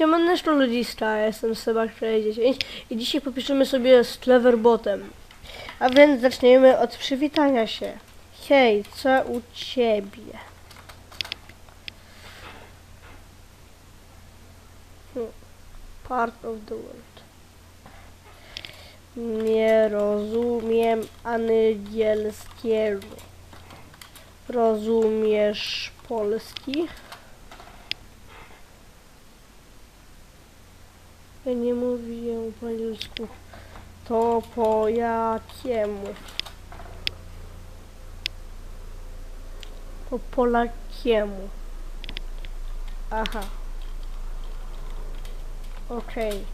Siemaneczko ludziska, ja jestem Seba10 i dzisiaj popiszemy sobie z Cleverbotem. A więc zaczniemy od przywitania się. Hej, co u ciebie? Hmm, Part of the world. Nie rozumiem angielskiego. Rozumiesz polski? Nie mówię po angielsku. To po jakiemu? Po polakiemu. Aha. Okej.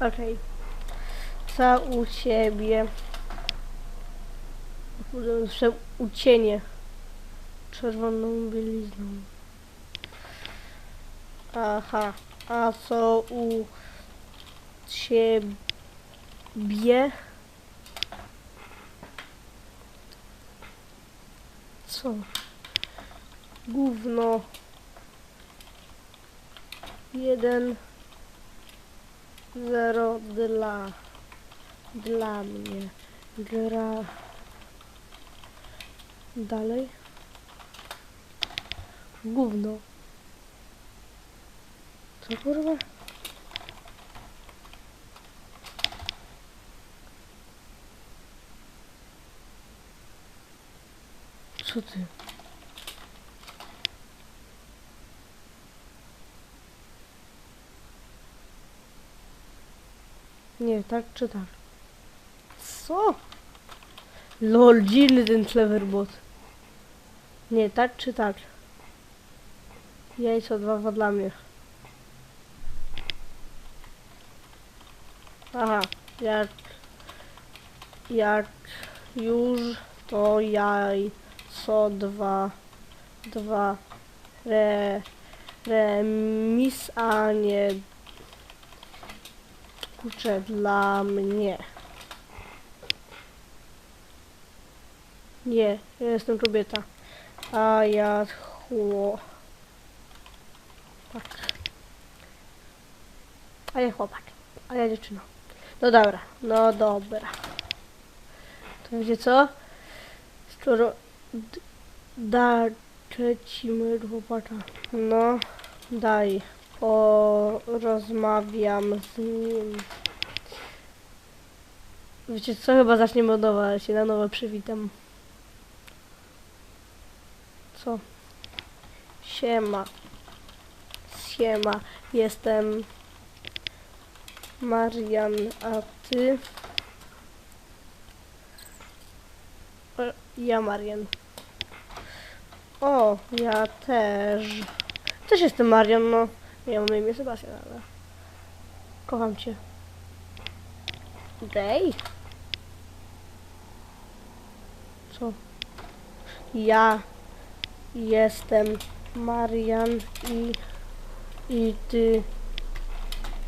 Okej. Co u ciebie? Muszę ucienie czerwoną bielizną. Aha, a co u ciebie? Co? Gówno. Jeden. Zero dla. Dla mnie. Gra. Dalej. Gówno. Co kurwa? Co ty? Nie, tak czy tak? Co? Lol, dziwny ten cleverbot. Nie, tak czy tak? Jajco dwa dla mnie. Aha, jak, jak już to jajco dwa, dwa re, remis, a nie kurczę dla mnie. Nie, ja jestem kobieta, a ja chło. Tak. A ja chłopak, a ja dziewczyna. No dobra, no dobra. To wiecie co? Skoro d- dacie ci mojego chłopaka. No, daj. Porozmawiam z nim. Wiecie co? Chyba zaczniemy od nowa, ale się na nowo przywitam. Co? Siema. Siema. Jestem Marian, a ty? E, Ja Marian. O, ja też. Też jestem Marian, no. Ja mam na imię Sebastian, ale... Kocham cię. Dej? Co? Ja jestem Marian i... I ty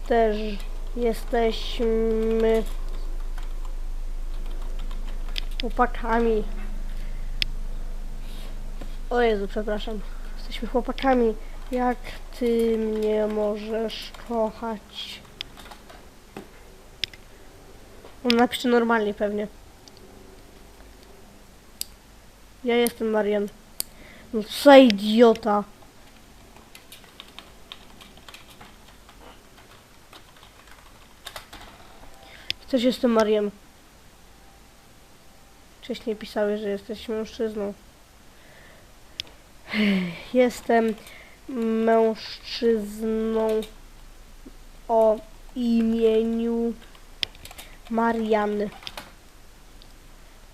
też jesteśmy chłopakami. O Jezu, przepraszam. Jesteśmy chłopakami. Jak ty mnie możesz kochać? On napisze normalnie pewnie. Ja jestem Marian. No co idiota. Też jestem Marian. Wcześniej pisałeś, że jesteś mężczyzną. Jestem mężczyzną o imieniu Mariany.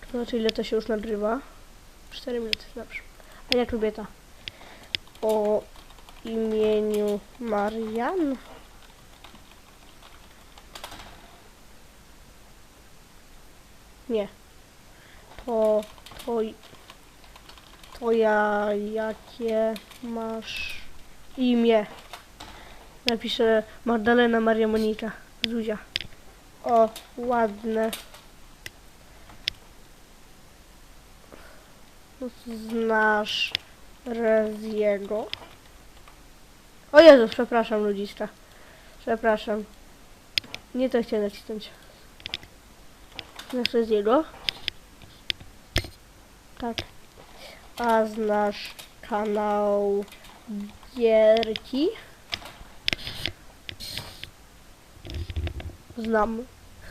To znaczy ile to się już nagrywa? 4 minuty, dobrze. A ja kobieta. O imieniu Marian? Nie. To, to, to ja jakie masz imię? Napiszę Magdalena Maria Monika. Zuzia. O, ładne. Znasz Reziego. O Jezu, przepraszam ludziska. Przepraszam. Nie to chciałem nacisnąć. Znasz Reziego? Tak. A znasz kanał Gierki? Znam.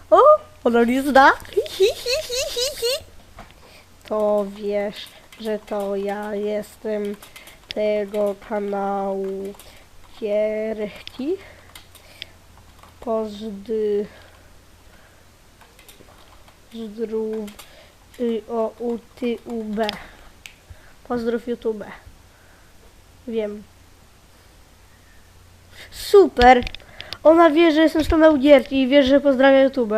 O, ona nie zna. Hi, hi, hi, hi. To wiesz, że to ja jestem tego kanału Gierki. Pozdry... Zdrów... Y, o, u, ty, u, b. Pozdrów YouTube. Wiem. Super! Ona wie, że jestem z kanału Gierki i wie, że pozdrawia YouTube.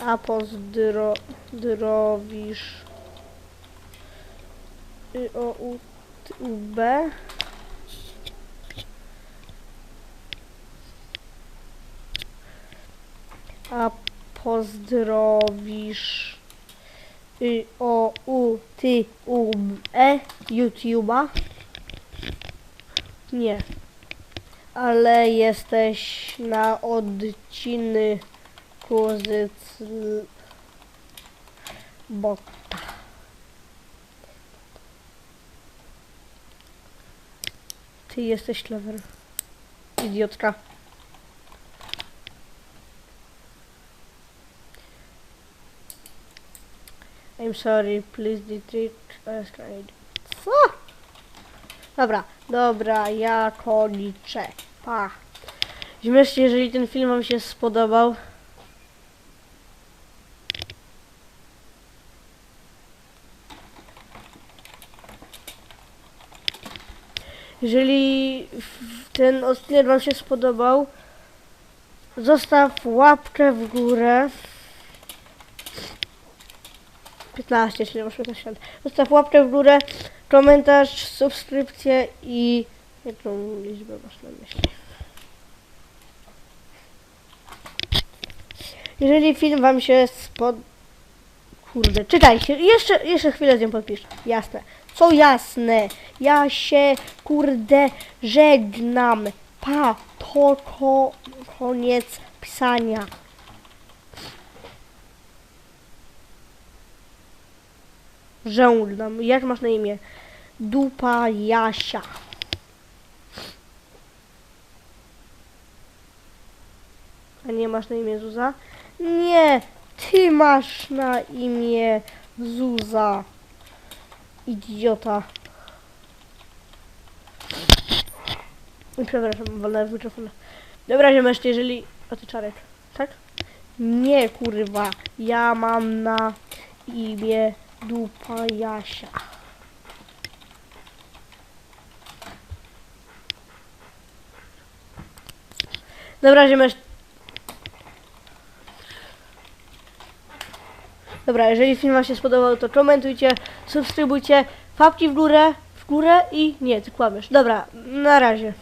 A pozdrowisz y, o u, t, u b a pozdrowisz y, o u ty u e YouTube'a nie ale jesteś na odcinku z bota. Ty jesteś clever. Idiotka. I'm sorry, please delete kind. Co? Dobra, dobra, ja koliczę. Pa. Śmieszcie, jeżeli ten film wam się spodobał. Jeżeli ten odcinek wam się spodobał, zostaw łapkę w górę. 15, czyli masz 15 lat. Zostaw łapkę w górę, komentarz, subskrypcję i jaką liczbę masz na myśli. Jeżeli film wam się spod... Kurde, czekajcie, jeszcze, jeszcze chwilę z nią podpiszę. Jasne. Co jasne? Ja się, kurde, żegnam. Pa, to ko, koniec pisania. Żegnam. Jak masz na imię? Dupa Jasia. A nie masz na imię Zuza? Nie, ty masz na imię Zuza. Idiota. Przepraszam, wolę w mikrofon. Dobra, ziomeczki, jeżeli... A ty czarek, tak? Nie, kurwa. Ja mam na imię Dupa Jasia. Dobra, ziomeczki. Dobra, jeżeli film wam się spodobał, to komentujcie, subskrybujcie, łapki w górę, w górę i... Nie, ty kłamiesz. Dobra, na razie.